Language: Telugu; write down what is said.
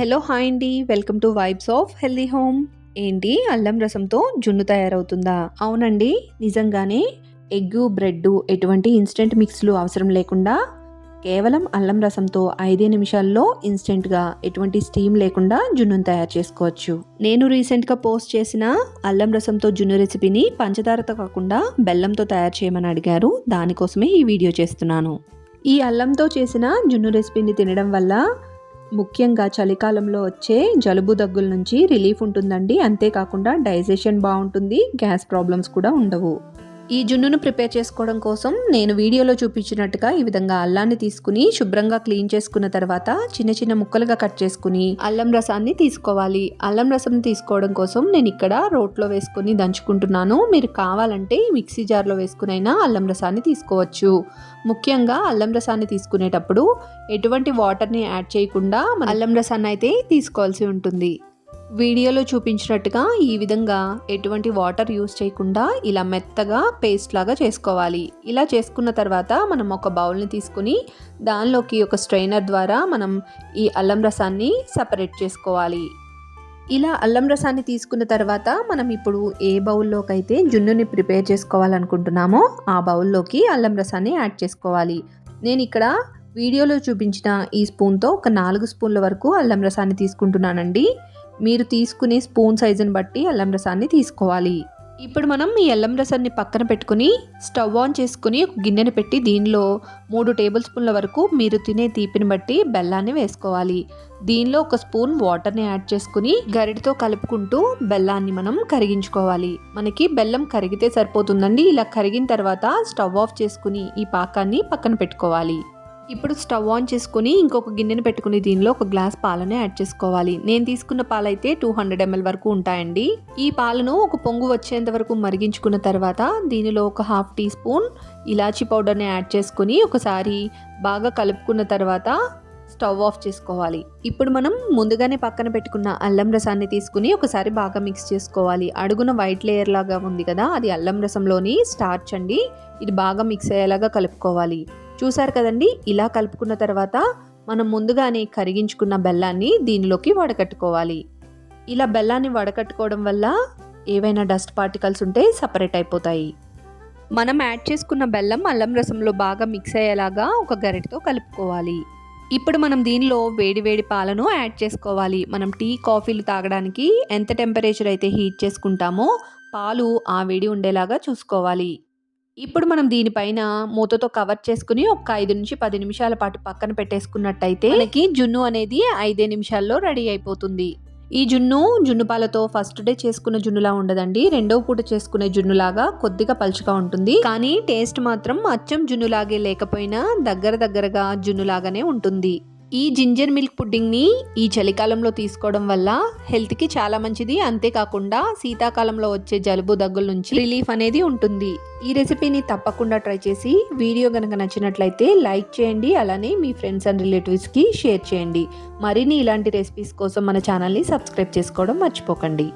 హలో హాయ్ అండి. Welcome to vibes of healthy home. ఏంటి? అల్లం రసంతో జున్ను తయారవుతుందా? అవునండి. నిజంగానే ఎగ్గు బ్రెడ్ ఎటువంటి ఇన్స్టెంట్ మిక్స్లు అవసరం లేకుండా కేవలం అల్లం రసంతో ఐదే నిమిషాల్లో ఇన్స్టెంట్గా ఎటువంటి స్టీమ్ లేకుండా జున్నును తయారు చేసుకోవచ్చు. నేను రీసెంట్గా పోస్ట్ చేసిన అల్లం రసంతో జున్ను రెసిపీని పంచదారతో కాకుండా బెల్లంతో తయారు చేయమని అడిగారు. దానికోసమే ఈ వీడియో చేస్తున్నాను. ఈ అల్లంతో చేసిన జున్ను రెసిపీని తినడం వల్ల ముఖ్యంగా చలికాలంలో వచ్చే జలుబు దగ్గుల నుంచి రిలీఫ్ ఉంటుందండి. అంతేకాకుండా డైజెషన్ బాగుంటుంది. గ్యాస్ ప్రాబ్లమ్స్ కూడా ఉండవు. ఈ జున్నును ప్రిపేర్ చేసుకోవడం కోసం నేను వీడియోలో చూపించినట్టుగా ఈ విధంగా అల్లాన్ని తీసుకుని శుభ్రంగా క్లీన్ చేసుకున్న తర్వాత చిన్న చిన్న ముక్కలుగా కట్ చేసుకుని అల్లం రసాన్ని తీసుకోవాలి. అల్లం రసం తీసుకోవడం కోసం నేను ఇక్కడ రోట్లో వేసుకొని దంచుకుంటున్నాను. మీరు కావాలంటే మిక్సీ జార్లో వేసుకునైనా అల్లం రసాన్ని తీసుకోవచ్చు. ముఖ్యంగా అల్లం రసాన్ని తీసుకునేటప్పుడు ఎటువంటి వాటర్ని యాడ్ చేయకుండా అల్లం రసాన్ని అయితే తీసుకోవాల్సి ఉంటుంది. వీడియోలో చూపించినట్టుగా ఈ విధంగా ఎటువంటి వాటర్ యూస్ చేయకుండా ఇలా మెత్తగా పేస్ట్ లాగా చేసుకోవాలి. ఇలా చేసుకున్న తర్వాత మనం ఒక బౌల్ని తీసుకుని దానిలోకి ఒక స్ట్రైనర్ ద్వారా మనం ఈ అల్లం రసాన్ని సపరేట్ చేసుకోవాలి. ఇలా అల్లం రసాన్ని తీసుకున్న తర్వాత మనం ఇప్పుడు ఏ బౌల్లోకి అయితే జున్నుని ప్రిపేర్ చేసుకోవాలనుకుంటున్నామో ఆ బౌల్లోకి అల్లం రసాన్ని యాడ్ చేసుకోవాలి. నేను ఇక్కడ వీడియోలో చూపించిన ఈ స్పూన్తో ఒక నాలుగు స్పూన్ల వరకు అల్లం రసాన్ని తీసుకుంటున్నానండి. మీరు తీసుకునే స్పూన్ సైజుని బట్టి అల్లం రసాన్ని తీసుకోవాలి. ఇప్పుడు మనం ఈ అల్లం రసాన్ని పక్కన పెట్టుకుని స్టవ్ ఆన్ చేసుకుని ఒక గిన్నెను పెట్టి దీనిలో మూడు టేబుల్ స్పూన్ల వరకు మీరు తినే తీపిని బట్టి బెల్లాన్ని వేసుకోవాలి. దీనిలో ఒక స్పూన్ వాటర్ని యాడ్ చేసుకుని గరిటతో కలుపుకుంటూ బెల్లాన్ని మనం కరిగించుకోవాలి. మనకి బెల్లం కరిగితే సరిపోతుందండి. ఇలా కరిగిన తర్వాత స్టవ్ ఆఫ్ చేసుకుని ఈ పాకాన్ని పక్కన పెట్టుకోవాలి. ఇప్పుడు స్టవ్ ఆన్ చేసుకుని ఇంకొక గిన్నెను పెట్టుకుని దీనిలో ఒక గ్లాస్ పాలను యాడ్ చేసుకోవాలి. నేను తీసుకున్న పాలైతే టూ హండ్రెడ్ ఎంఎల్ వరకు ఉంటాయండి. ఈ పాలను ఒక పొంగు వచ్చేంత వరకు మరిగించుకున్న తర్వాత దీనిలో ఒక హాఫ్ టీ స్పూన్ ఇలాచీ పౌడర్ని యాడ్ చేసుకుని ఒకసారి బాగా కలుపుకున్న తర్వాత స్టవ్ ఆఫ్ చేసుకోవాలి. ఇప్పుడు మనం ముందుగానే పక్కన పెట్టుకున్న అల్లం రసాన్ని తీసుకుని ఒకసారి బాగా మిక్స్ చేసుకోవాలి. అడుగున వైట్ లేయర్ లాగా ఉంది కదా అది అల్లం రసంలోని స్టార్చ్ అండి. ఇది బాగా మిక్స్ అయ్యేలాగా కలుపుకోవాలి. చూసారు కదండి? ఇలా కలుపుకున్న తర్వాత మనం ముందుగానే కరిగించుకున్న బెల్లాన్ని దీనిలోకి వడకట్టుకోవాలి. ఇలా బెల్లాన్ని వడకట్టుకోవడం వల్ల ఏవైనా డస్ట్ పార్టికల్స్ ఉంటే సపరేట్ అయిపోతాయి. మనం యాడ్ చేసుకున్న బెల్లం అల్లం రసంలో బాగా మిక్స్ అయ్యేలాగా ఒక గరిటతో కలుపుకోవాలి. ఇప్పుడు మనం దీనిలో వేడి వేడి పాలను యాడ్ చేసుకోవాలి. మనం టీ కాఫీలు తాగడానికి ఎంత టెంపరేచర్ అయితే హీట్ చేసుకుంటామో పాలు ఆ వేడి ఉండేలాగా చూసుకోవాలి. ఇప్పుడు మనం దీనిపైన మూతతో కవర్ చేసుకుని ఒక ఐదు నుంచి పది నిమిషాల పాటు పక్కన పెట్టేసుకున్నట్టయితే మనకి జున్ను అనేది ఐదే నిమిషాల్లో రెడీ అయిపోతుంది. ఈ జున్ను జున్ను పాలతో ఫస్ట్ డే చేసుకున్న జున్నులా ఉండదండి. రెండవ పూట చేసుకునే జున్నులాగా కొద్దిగా పలుచగా ఉంటుంది. కానీ టేస్ట్ మాత్రం అచ్చం జున్నులాగే లేకపోయినా దగ్గర దగ్గరగా జున్నులాగానే ఉంటుంది. ఈ జింజర్ మిల్క్ పుడ్డింగ్ని ఈ చలికాలంలో తీసుకోవడం వల్ల హెల్త్కి చాలా మంచిది. అంతేకాకుండా శీతాకాలంలో వచ్చే జలుబు దగ్గుల నుంచి రిలీఫ్ అనేది ఉంటుంది. ఈ రెసిపీని తప్పకుండా ట్రై చేసి వీడియో కనుక నచ్చినట్లయితే లైక్ చేయండి అలానే మీ ఫ్రెండ్స్ అండ్ రిలేటివ్స్కి షేర్ చేయండి. మరిన్ని ఇలాంటి రెసిపీస్ కోసం మన ఛానల్ని సబ్స్క్రైబ్ చేసుకోవడం మర్చిపోకండి.